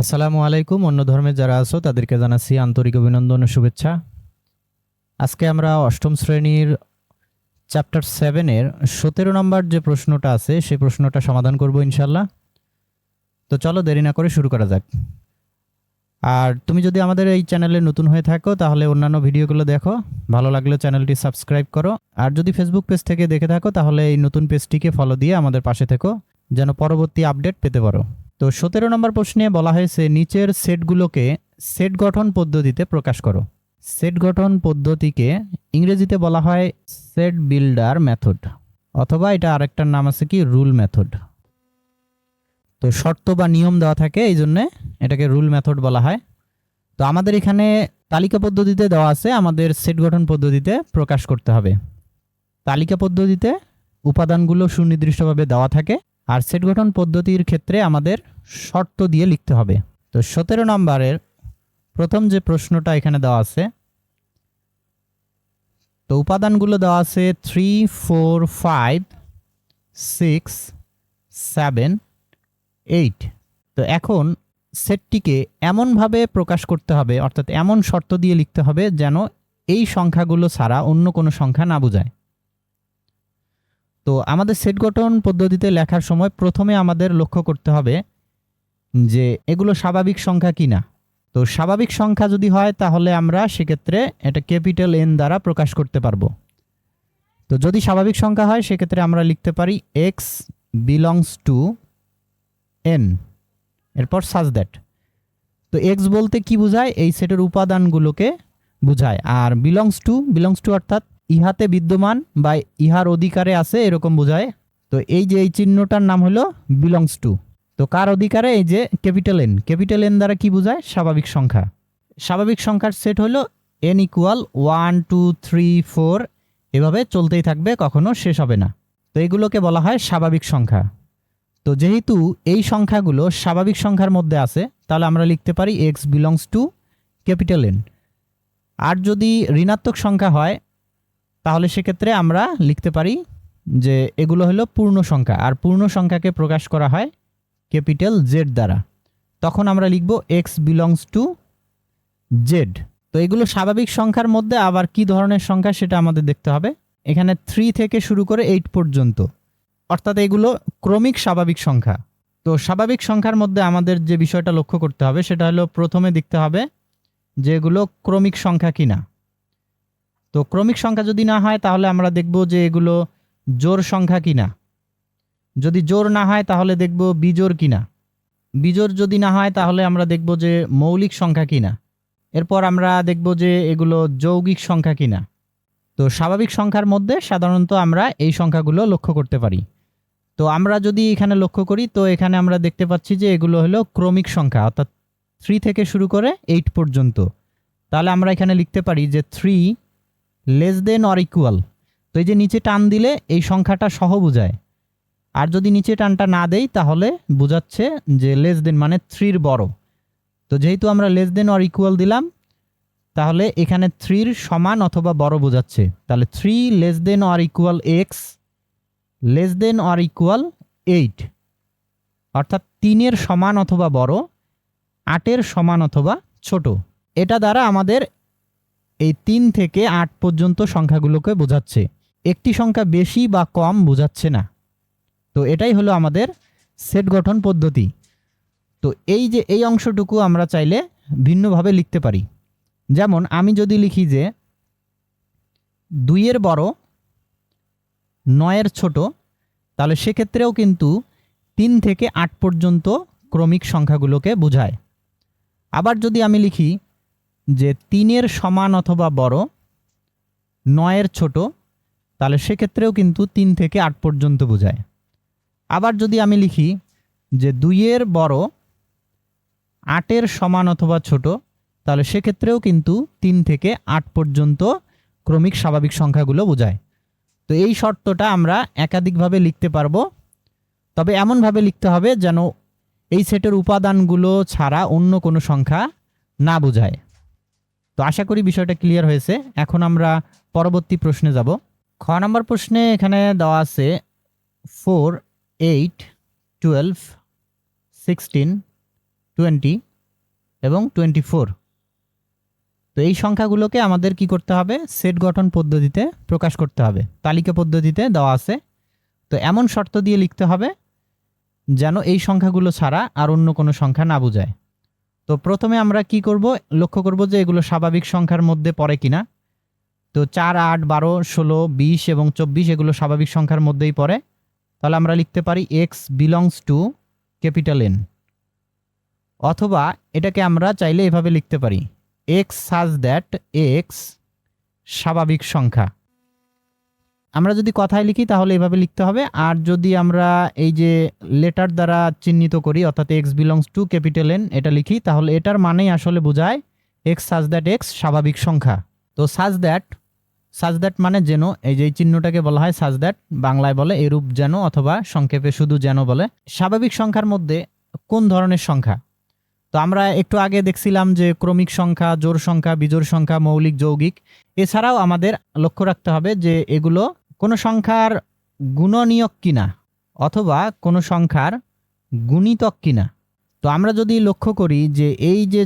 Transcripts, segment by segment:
আসসালামু আলাইকুম। অন্য ধর্মের যারা আছো, তাদেরকে জানাচ্ছি আন্তরিক অভিনন্দন ও শুভেচ্ছা। আজকে আমরা অষ্টম শ্রেণির চ্যাপ্টার সেভেনের সতেরো নম্বর যে প্রশ্নটা আছে সেই প্রশ্নটা সমাধান করব ইনশাল্লাহ তো চলো দেরি না করে শুরু করা যাক। আর তুমি যদি আমাদের এই চ্যানেলে নতুন হয়ে থাকো, তাহলে অন্যান্য ভিডিওগুলো দেখো। ভালো লাগলে চ্যানেলটি সাবস্ক্রাইব করো। আর যদি ফেসবুক পেজ থেকে দেখে থাকো, তাহলে এই নতুন পেজটিকে ফলো দিয়ে আমাদের পাশে থেকো, যেন পরবর্তী আপডেট পেতে পারো। তো সতেরো নম্বর প্রশ্নে বলা হয়েছে, নিচের সেটগুলোকে সেট গঠন পদ্ধতিতে প্রকাশ করো। সেট গঠন পদ্ধতিকে ইংরেজিতে বলা হয় সেট বিল্ডার মেথড, অথবা এটা আরেকটার নাম আছে কি, রুল মেথড। তো শর্ত বা নিয়ম দেওয়া থাকে, এই জন্যে এটাকে রুল মেথড বলা হয়। তো আমাদের এখানে তালিকা পদ্ধতিতে দেওয়া আছে, আমাদের সেট গঠন পদ্ধতিতে প্রকাশ করতে হবে। তালিকা পদ্ধতিতে উপাদানগুলো সুনির্দিষ্টভাবে দেওয়া থাকে আর সেট গঠন পদ্ধতির ক্ষেত্রে আমাদের শর্ত দিয়ে লিখতে হবে। তো সতেরো নম্বরের প্রথম যে প্রশ্নটা এখানে দেওয়া আছে, তো উপাদানগুলো দেওয়া আছে three four five six seven eight তো এখন সেটটিকে এমনভাবে প্রকাশ করতে হবে, অর্থাৎ এমন শর্ত দিয়ে লিখতে হবে যেন এই সংখ্যাগুলো ছাড়া অন্য কোনো সংখ্যা না বোঝায়। তো আমাদের সেট গঠন পদ্ধতিতে লেখার সময় প্রথমে আমাদের লক্ষ্য করতে হবে যে এগুলো স্বাভাবিক সংখ্যা কি না তো স্বাভাবিক সংখ্যা যদি হয়, তাহলে আমরা সেক্ষেত্রে এটা ক্যাপিটাল এন দ্বারা প্রকাশ করতে পারব। তো যদি স্বাভাবিক সংখ্যা হয়, সেক্ষেত্রে আমরা লিখতে পারি এক্স বিলংস টু এন এরপর সাজ দ্যাট তো এক্স বলতে কি বোঝায়? এই সেটের উপাদানগুলোকে বোঝায়। আর বিলংস টু বিলংস টু অর্থাৎ ইহাতে বিদ্যমান বা ইহার অধিকারে আছে এরকম বোঝায়। তো এই যে এই চিহ্নটার নাম হলো বিলংস টু তো কার অধিকারে? এই যে ক্যাপিটাল এন ক্যাপিটাল এন দ্বারা কি বোঝায়? স্বাভাবিক সংখ্যা। স্বাভাবিক সংখ্যার সেট হলো N equal one two three four এভাবে চলতেই থাকবে, কখনো শেষ হবে না। তো এগুলোকে বলা হয় স্বাভাবিক সংখ্যা। তো যেহেতু এই সংখ্যাগুলো স্বাভাবিক সংখ্যার মধ্যে আছে, তাহলে আমরা লিখতে পারি x belongs to capital N আর যদি ঋণাত্মক সংখ্যা হয় তাহলে সেক্ষেত্রে আমরা লিখতে পারি যে এগুলো হলো পূর্ণ সংখ্যা। আর পূর্ণ সংখ্যাকে প্রকাশ করা হয় ক্যাপিটাল জেড দ্বারা। তখন আমরা লিখব এক্স বিলংস টু জেড তো এগুলো স্বাভাবিক সংখ্যার মধ্যে আবার কি ধরনের সংখ্যা সেটা আমাদের দেখতে হবে। এখানে থ্রি থেকে শুরু করে এইট পর্যন্ত। অর্থাৎ এগুলো ক্রমিক স্বাভাবিক সংখ্যা। তো স্বাভাবিক সংখ্যার মধ্যে আমাদের যে বিষয়টা লক্ষ্য করতে হবে সেটা হলো প্রথমে দেখতে হবে যে এগুলো ক্রমিক সংখ্যা কিনা। তো ক্রমিক সংখ্যা যদি না হয়, তাহলে আমরা দেখব যে এগুলো জোর সংখ্যা কিনা। যদি জোর না হয়, তাহলে দেখব বিজোর কিনা। বিজোর যদি না হয়, তাহলে আমরা দেখব যে মৌলিক সংখ্যা কিনা। এরপর আমরা দেখব যে এগুলো যৌগিক সংখ্যা কিনা। তো স্বাভাবিক সংখ্যার মধ্যে সাধারণত আমরা এই সংখ্যাগুলো লক্ষ্য করতে পারি। তো আমরা যদি এখানে লক্ষ্য করি, তো এখানে আমরা দেখতে পাচ্ছি যে এগুলো হলো ক্রমিক সংখ্যা, অর্থাৎ থ্রি থেকে শুরু করে এইট পর্যন্ত। তাহলে আমরা এখানে লিখতে পারি যে three less than or equal তো এই যে নিচে টান দিলে এই সংখ্যাটা সহ বোঝায়। আর যদি নিচে টানটা না দেই, তাহলে বোঝাচ্ছে যে লেস দেন মানে থ্রির বড়। তো যেহেতু আমরা লেস দেন অর ইকুয়াল দিলাম, তাহলে এখানে থ্রির সমান অথবা বড় বোঝাচ্ছে। তাহলে three less than or equal x less than or equal eight অর্থাৎ তিনের সমান অথবা বড়, আটের সমান অথবা ছোট। এটা দ্বারা আমাদের এই তিন থেকে আট পর্যন্ত সংখ্যাগুলোকে বোঝাচ্ছে। একটি সংখ্যা বেশি বা কম বোঝাচ্ছে না। তো এটাই হলো আমাদের সেট গঠন পদ্ধতি। তো এই যে এই অংশটুকু আমরা চাইলে ভিন্নভাবে লিখতে পারি। যেমন আমি যদি লিখি যে দুইয়ের বড়, নয়ের ছোট, তাহলে সেক্ষেত্রেও কিন্তু তিন থেকে আট পর্যন্ত ক্রমিক সংখ্যাগুলোকে বোঝায়। আবার যদি আমি লিখি যে তিনের সমান অথবা বড়, নয়ের ছোট, তাহলে সেক্ষেত্রেও কিন্তু তিন থেকে আট পর্যন্ত বোঝায়। আবার যদি আমি লিখি যে দুইয়ের বড়, আটের সমান অথবা ছোট, তাহলে সেক্ষেত্রেও কিন্তু তিন থেকে আট পর্যন্ত ক্রমিক স্বাভাবিক সংখ্যাগুলো বোঝায়। তো এই শর্তটা আমরা একাধিকভাবে লিখতে পারব। তবে এমনভাবে লিখতে হবে যেন এই সেটের উপাদানগুলো ছাড়া অন্য কোনো সংখ্যা না বোঝায়। তো আশা করি বিষয়টা ক্লিয়ার হয়েছে। এখন আমরা পরবর্তী প্রশ্নে যাব। খ নম্বর প্রশ্নে এখানে দেওয়া আছে four eight twelve sixteen twenty এবং টোয়েন্টি ফোর তো এই সংখ্যাগুলোকে আমাদের কি করতে হবে? সেট গঠন পদ্ধতিতে প্রকাশ করতে হবে। তালিকা পদ্ধতিতে দেওয়া আছে। তো এমন শর্ত দিয়ে লিখতে হবে যেন এই সংখ্যাগুলো ছাড়া আর অন্য কোনো সংখ্যা না বোঝায়। তো প্রথমে আমরা কি করব? লক্ষ্য করব যে এগুলো স্বাভাবিক সংখ্যার মধ্যে পড়ে কিনা। তো চার, আট, বারো, ষোলো, বিশ এবং চব্বিশ এগুলো স্বাভাবিক সংখ্যার মধ্যেই পড়ে। তাহলে আমরা লিখতে পারি x belongs to capital N অথবা এটাকে আমরা চাইলে এভাবে লিখতে পারি এক্স সাজ দ্যাট এক্স স্বাভাবিক সংখ্যা। আমরা যদি কথায় লিখি, তাহলে এভাবে লিখতে হবে। আর যদি আমরা এই যে লেটার দ্বারা চিহ্নিত করি, অর্থাৎ x belongs to capital N এটা লিখি, তাহলে এটার মানেই আসলে বোঝায় এক্স সাজ দ্যাট এক্স স্বাভাবিক সংখ্যা। তো সাজ দ্যাট সাজ দ্যাট মানে যেন, এই যে চিহ্নটাকে বলা হয় সাজ দ্যাট বাংলায় বলে এরূপ যেন অথবা সংক্ষেপে শুধু যেন বলে। স্বাভাবিক সংখ্যার মধ্যে কোন ধরনের সংখ্যা? তো আমরা একটু আগে দেখছিলাম যে ক্রমিক সংখ্যা জোর সংখ্যা, বিজোড় সংখ্যা, মৌলিক, যৌগিক, এছাড়াও আমাদের লক্ষ্য রাখতে হবে যে এগুলো কোনো সংখ্যার গুণনীয়ক কিনা অথবা কোনো সংখ্যার গুণিতক কিনা। তো আমরা যদি লক্ষ্য করি যে এই যে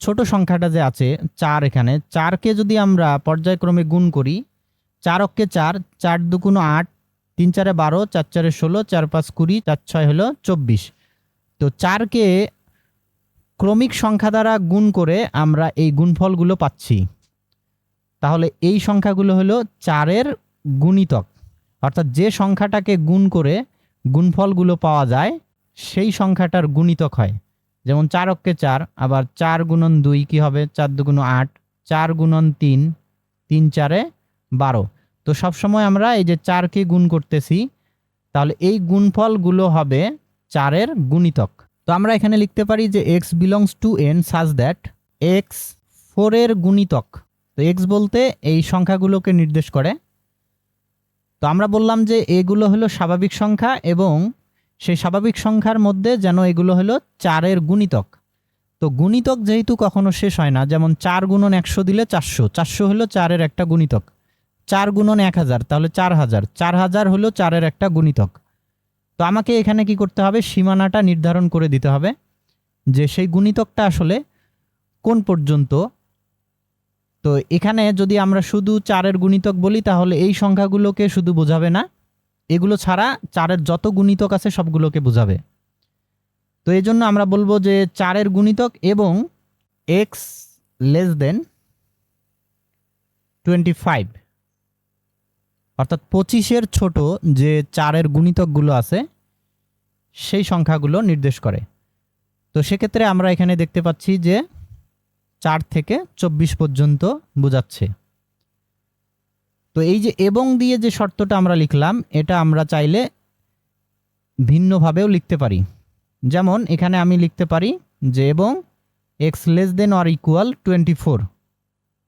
ছোট সংখ্যাটা যে আছে চার এখানে, চারকে যদি আমরা পর্যায়ক্রমে গুণ করি, চার অক্ষে চার চার দুগুণ আট, তিন চারে বারো, চার চারে ষোলো, চার পাঁচ কুড়ি, চার ছয় হলো চব্বিশ। তো চারকে ক্রমিক সংখ্যা দ্বারা গুণ করে আমরা এই গুণফলগুলো পাচ্ছি। তাহলে এই সংখ্যাগুলো হলো চারের গুণিতক। অর্থাৎ যে সংখ্যাটাকে গুণ করে গুণফলগুলো পাওয়া যায়, সেই সংখ্যাটার গুণিতক হয়। যেমন চার অক্ষে চার, আবার চার গুণন দুই কী হবে? চার দুগুণ আট, চার গুণন তিন তিন চারে বারো। তো সবসময় আমরা এই যে চারকে গুণ করতেছি, তাহলে এই গুণফলগুলো হবে চারের গুণিতক। তো আমরা এখানে লিখতে পারি যে x belongs to N such that x ফোরের গুণিতক। তো এক্স বলতে এই সংখ্যাগুলোকে নির্দেশ করে তো আমরা বললাম যে এগুলো হলো স্বাভাবিক সংখ্যা এবং সেই স্বাভাবিক সংখ্যার মধ্যে যেন এগুলো হলো চারের গুণিতক। তো গুণিতক যেহেতু কখনো শেষ হয় না, যেমন চার গুণন একশো দিলে চারশো চারশো হলো চারের একটা গুণিতক। চার গুণন এক হাজার, তাহলে চার হাজার। চার হাজার হলো চারের একটা গুণিতক। তো আমাকে এখানে কি করতে হবে? সীমানাটা নির্ধারণ করে দিতে হবে যে সেই গুণিতকটা আসলে কোন পর্যন্ত তো এখানে যদি আমরা শুধু চারের গুণিতক বলি, তাহলে এই সংখ্যাগুলোকে শুধু বোঝাবে না। এগুলো ছাড়া চারের যত গুণিতক আছে, সবগুলোকে বোঝাবে। তো এই জন্য আমরা বলব যে চারের গুণিতক এবং x less than twenty five অর্থাৎ পঁচিশের ছোট যে চারের গুণিতকগুলো আছে, সেই সংখ্যাগুলো নির্দেশ করে। তো সেক্ষেত্রে আমরা এখানে দেখতে পাচ্ছি যে চার থেকে চব্বিশ পর্যন্ত বোঝাচ্ছে। তো এই যে এবং দিয়ে যে শর্তটা আমরা লিখলাম, এটা আমরা চাইলে ভিন্নভাবেও লিখতে পারি। যেমন এখানে আমি লিখতে পারি যে এবং x less than or equal twenty four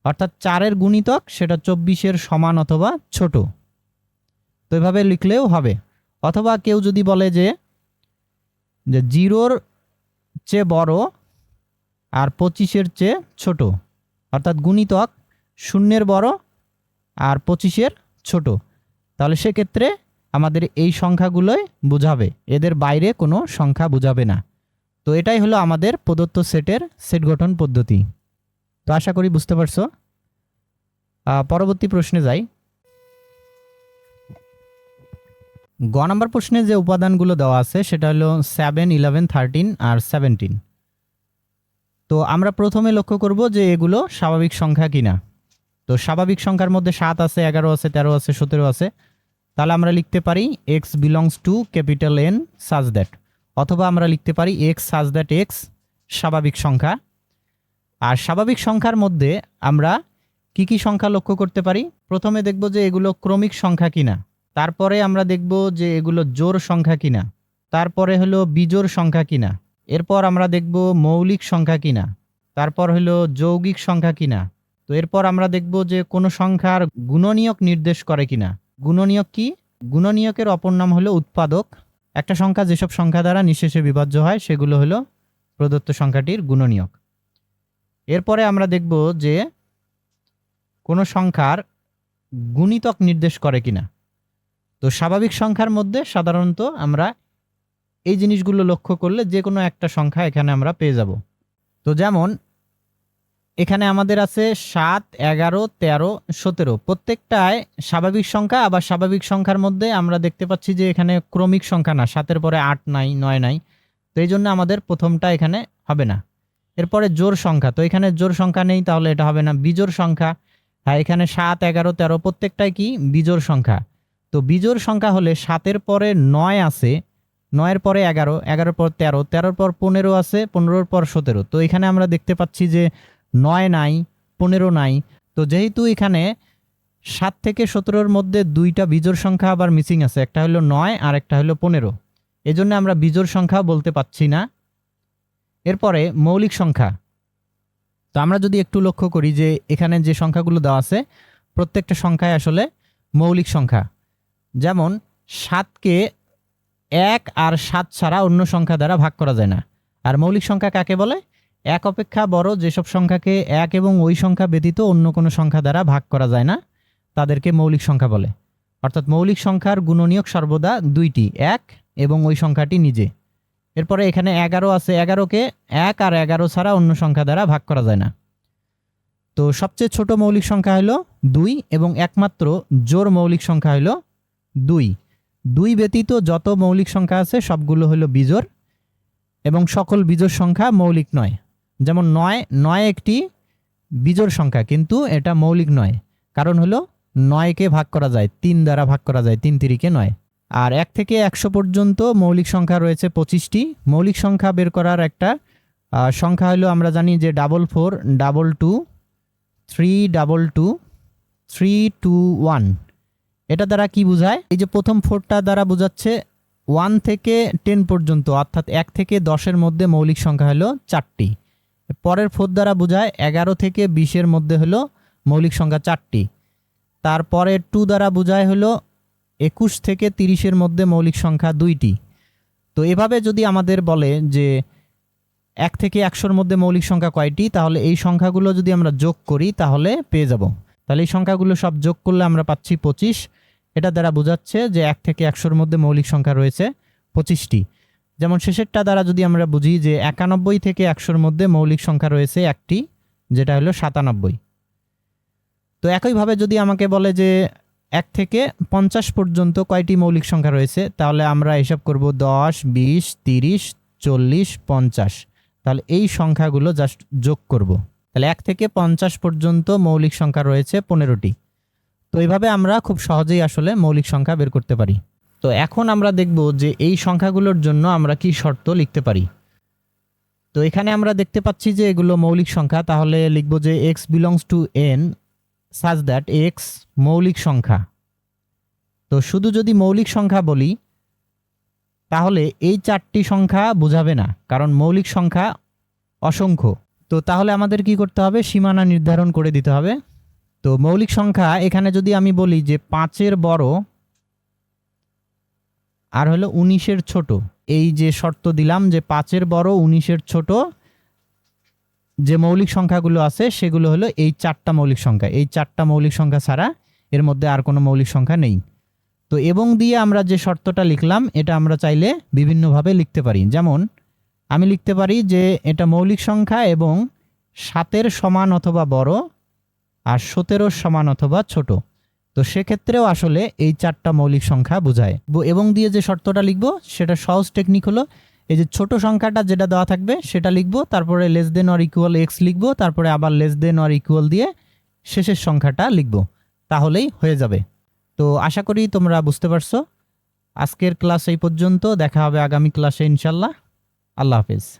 অর্থাৎ চারের গুণিতক সেটা চব্বিশের সমান অথবা ছোট। তো এভাবে লিখলেও হবে। অথবা কেউ যদি বলে যে যে জিরোর চেয়ে বড় আর পঁচিশের চেয়ে ছোট। অর্থাৎ গুণিতক শূন্যের বড় আর পঁচিশের ছোট। তাহলে সেক্ষেত্রে আমাদের এই সংখ্যাগুলোই বোঝাবে। এদের বাইরে কোনো সংখ্যা বোঝাবে না। তো এটাই হলো আমাদের প্রদত্ত সেটের সেট গঠন পদ্ধতি। তো আশা করি বুঝতে পারছ? পরবর্তী প্রশ্নে যাই। গ নম্বর প্রশ্নে যে উপাদানগুলো দেওয়া আছে, সেটা হলো সেভেন ইলেভেন থার্টিন আর সেভেন্টিন তো আমরা প্রথমে লক্ষ্য করব যে এগুলো স্বাভাবিক সংখ্যা কিনা। তো স্বাভাবিক সংখ্যার মধ্যে সাত আছে, এগারো আছে, তেরো আছে, সতেরো আছে। তাহলে আমরা লিখতে পারি x belongs to capital N such that অথবা আমরা লিখতে পারি এক্স সাজ দ্যাট এক্স স্বাভাবিক সংখ্যা। আর স্বাভাবিক সংখ্যার মধ্যে আমরা কি কি সংখ্যা লক্ষ্য করতে পারি? প্রথমে দেখব যে এগুলো ক্রমিক সংখ্যা কিনা। তারপরে আমরা দেখব যে এগুলো জোর সংখ্যা কিনা। তারপরে হলো বিজোর সংখ্যা কিনা। এরপর আমরা দেখব মৌলিক সংখ্যা কিনা, তারপর হলো যৌগিক সংখ্যা কিনা। তো এরপর আমরা দেখব যে কোনো সংখ্যার গুণনীয়ক নির্দেশ করে কিনা। গুণনীয়ক কি? গুণনীয়কের অপর নাম হলো উৎপাদক। একটা সংখ্যা যেসব সংখ্যা দ্বারা নিঃশেষে বিভাজ্য হয়, সেগুলো হলো প্রদত্ত সংখ্যাটির গুণনীয়ক। এরপরে আমরা দেখব যে কোনো সংখ্যার গুণিতক নির্দেশ করে কিনা। তো স্বাভাবিক সংখ্যার মধ্যে সাধারণত আমরা এই জিনিসগুলো লক্ষ্য করলে যে কোনো একটা সংখ্যা এখানে আমরা পেয়ে যাব। তো যেমন, এখানে আমাদের আছে সাত, এগারো, তেরো, সতেরো। প্রত্যেকটায় স্বাভাবিক সংখ্যা আবার স্বাভাবিক সংখ্যার মধ্যে আমরা দেখতে পাচ্ছি যে এখানে ক্রমিক সংখ্যা না, সাতের পরে আট নাই, নয় নাই। তো এই জন্য আমাদের প্রথমটা এখানে হবে না। এরপরে জোর সংখ্যা। তো এখানে জোর সংখ্যা নেই, তাহলে এটা হবে না বিজোর সংখ্যা। হ্যাঁ এখানে সাত, এগারো, তেরো, প্রত্যেকটাই কি? বিজোর সংখ্যা। তো বিজোর সংখ্যা হলে সাতের পরে নয় আছে নয়ের পরে এগারো, এগারোর পর তেরো, তেরোর পর পনেরো আছে, পনেরোর পর সতেরো। তো এখানে আমরা দেখতে পাচ্ছি যে নয় নাই, পনেরো নাই। তো যেহেতু এখানে সাত থেকে সতেরোর মধ্যে দুইটা বিজোড় সংখ্যা আবার মিসিং আছে, একটা হলো নয় আর একটা হলো পনেরো। এজন্য আমরা বিজোড় সংখ্যা বলতে পাচ্ছি না। এরপরে মৌলিক সংখ্যা। তো আমরা যদি একটু লক্ষ্য করি যে এখানে যে সংখ্যাগুলো দেওয়া আছে, প্রত্যেকটা সংখ্যায় আসলে মৌলিক সংখ্যা। যেমন সাতকে এক আর সাত ছাড়া অন্য সংখ্যা দ্বারা ভাগ করা যায় না। আর মৌলিক সংখ্যা কাকে বলে? এক অপেক্ষা বড় যেসব সংখ্যাকে এক এবং ওই সংখ্যা ব্যতীত অন্য কোনো সংখ্যা দ্বারা ভাগ করা যায় না, তাদেরকে মৌলিক সংখ্যা বলে। অর্থাৎ মৌলিক সংখ্যার গুণনীয়ক সর্বদা দুইটি, এক এবং ওই সংখ্যাটি নিজে। এরপরে এখানে এগারো আছে, এগারোকে এক আর এগারো ছাড়া অন্য সংখ্যা দ্বারা ভাগ করা যায় না। তো সবচেয়ে ছোট মৌলিক সংখ্যা হলো দুই এবং একমাত্র জোর মৌলিক সংখ্যা হলো দুই। দুই ব্যতীত যত মৌলিক সংখ্যা আছে, সবগুলো হলো বিজোড় এবং সকল বিজোড় সংখ্যা মৌলিক নয়। যেমন নয় নয় একটি বিজোড় সংখ্যা, কিন্তু এটা মৌলিক নয়। কারণ হলো নয়কে ভাগ করা যায়, তিন দ্বারা ভাগ করা যায়, তিন তিরিকে নয়। আর এক থেকে একশো পর্যন্ত মৌলিক সংখ্যা রয়েছে পঁচিশটি। মৌলিক সংখ্যা বের করার একটা সংখ্যা হলো আমরা জানি যে double four, double two, three double two, three two one. এটা দ্বারা কি বোঝায়? এই যে প্রথম ফোরটা দ্বারা বোঝাচ্ছে ওয়ান থেকে টেন পর্যন্ত, অর্থাৎ এক থেকে দশের মধ্যে মৌলিক সংখ্যা হলো চারটি। পরের ফোর দ্বারা বোঝায় এগারো থেকে বিশের মধ্যে হলো মৌলিক সংখ্যা চারটি। তারপরে টু দ্বারা বোঝায় হলো একুশ থেকে তিরিশের মধ্যে মৌলিক সংখ্যা দুইটি। তো এভাবে যদি আমাদের বলে যে এক থেকে একশোর মধ্যে মৌলিক সংখ্যা কয়টি, তাহলে এই সংখ্যাগুলো যদি আমরা যোগ করি, তাহলে পেয়ে যাব। তাহলে এই সংখ্যাগুলো সব যোগ করলে আমরা পাচ্ছি পঁচিশ। এটা দ্বারা বোঝাচ্ছে যে এক থেকে একশোর মধ্যে মৌলিক সংখ্যা রয়েছে পঁচিশটি। যেমন শেষেরটা দ্বারা যদি আমরা বুঝি যে একানব্বই থেকে একশোর মধ্যে মৌলিক সংখ্যা রয়েছে একটি, যেটা হলো সাতানব্বই। তো একইভাবে যদি আমাকে বলে যে এক থেকে পঞ্চাশ পর্যন্ত কয়টি মৌলিক সংখ্যা রয়েছে, তাহলে আমরা হিসাব করব দশ, বিশ, তিরিশ, চল্লিশ, পঞ্চাশ। তাহলে এই সংখ্যাগুলো জাস্ট যোগ করব। তাহলে এক থেকে পঞ্চাশ পর্যন্ত মৌলিক সংখ্যা রয়েছে পনেরোটি। তো এইভাবে আমরা খুব সহজেই আসলে মৌলিক সংখ্যা বের করতে পারি। তো এখন আমরা দেখব যে এই সংখ্যাগুলোর জন্য আমরা কি শর্ত লিখতে পারি। তো এখানে আমরা দেখতে পাচ্ছি যে এগুলো মৌলিক সংখ্যা, তাহলে লিখব যে x belongs to N such that x মৌলিক সংখ্যা। তো শুধু যদি মৌলিক সংখ্যা বলি, তাহলে এই চারটি সংখ্যা বোঝাবে না, কারণ মৌলিক সংখ্যা অসংখ্য। তো তাহলে আমাদের কি করতে হবে? সীমানা নির্ধারণ করে দিতে হবে। তো মৌলিক সংখ্যা এখানে যদি আমি বলি যে পাঁচের বড় আর হলো উনিশের ছোট, এই যে শর্ত দিলাম যে পাঁচের বড়, উনিশের ছোট যে মৌলিক সংখ্যাগুলো আছে সেগুলো হলো এই চারটা মৌলিক সংখ্যা। এই চারটা মৌলিক সংখ্যা ছাড়া এর মধ্যে আর কোনো মৌলিক সংখ্যা নেই। তো এবং দিয়ে আমরা যে শর্তটা লিখলাম, এটা আমরা চাইলে বিভিন্নভাবে লিখতে পারি। যেমন, আমি লিখতে পারি যে এটা মৌলিক সংখ্যা এবং সাতের সমান অথবা বড় আর সতেরো সমান অথবা ছোট। তো সেক্ষেত্রেও আসলে এই চারটা মৌলিক সংখ্যা বোঝায়। এবং দিয়ে যে শর্তটা লিখব, সেটা সহজ টেকনিক হলো, এই যে ছোট সংখ্যাটা যেটা দেওয়া থাকবে, সেটা লিখব, তারপরে less than or equal x লিখব, তারপরে আবার লেস দেন অর ইকুয়াল দিয়ে শেষের সংখ্যাটা লিখব। তাহলেই হয়ে যাবে। তো আশা করি তোমরা বুঝতে পারছ। আজকের ক্লাস এই পর্যন্ত, দেখা হবে আগামী ক্লাসে ইনশাল্লাহ আল্লাহ হাফেজ।